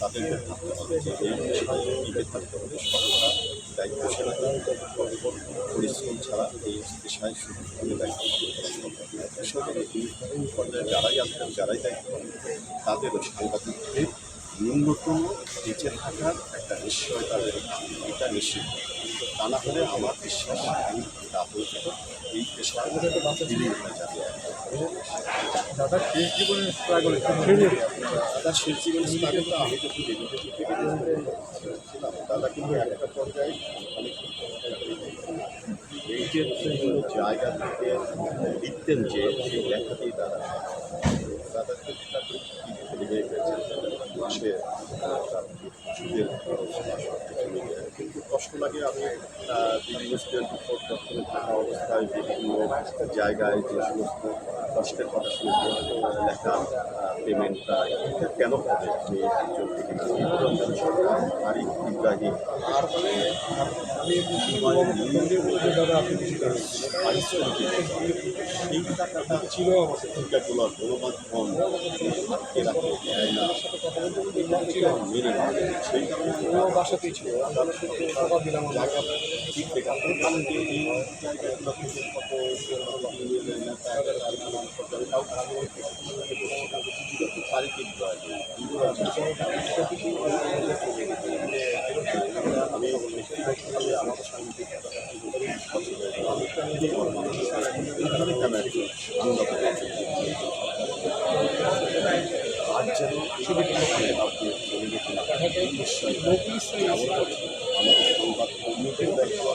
তাদেরকে ভাবতে হবে যে এই পেশায় টিকে থাকতে হবে সরকার দায়িত্বশীলতা কঠোর পরিশ্রম ছাড়া এই পেশায় সুযোগভাবে দায়িত্ব কৃষকের এই পর্যায়ে যারাই আছেন যারাই দায়িত্ব পালন করেন তাদেরও সাংবাদিকদের ন্যূনতম বেঁচে থাকার একটা নিশ্চয় তাদের এটা নিশ্চিত তা না হলে আমার বিশ্বাস আমি রাজনৈতিক এই পেশায় বিলীন হয়ে যাবে দাদা শেষ জীবনে স্ট্রাগল দাদা শেষ জীবন স্টার্টে তো আমি যখন থেকে ছিলাম দাদা কিন্তু একটা পর্যায়ে এই যে জায়গা থেকে লিখতেন যে সেই দাদা দাদা মাসে সুদের। কিন্তু কষ্ট লাগে আমি বিভিন্ন স্টুডেন্ট থাকা অবস্থায় বিভিন্ন জায়গায় যে সমস্ত কষ্টের কথা শুনে লেখা পেমেন্টটা কেন হবে? আমি ইব্রাহিম আপনি এই ছিল। জায়গা আমাদের সংবাদ কর্মীদের দায়িত্ব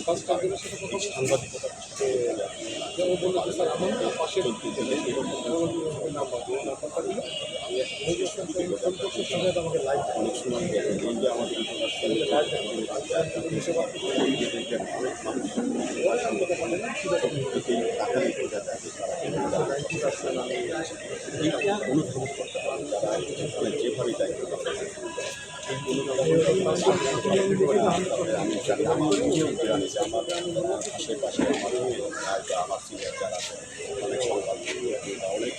বেশি প্রচার যাতে তাদের সাংবাদিকতার সাথে ও বলল যে স্যার আমার না পাশে চলতে গেলে এরকম নাম্বার দিল আমি ফোন করছি সঙ্গে আমাকে লাইভ অনেক সময় যে আমাদের যারা যেভাবে দায়িত্ব আমার আশেপাশে আমার সিনিয়র যারা অনেক অনেক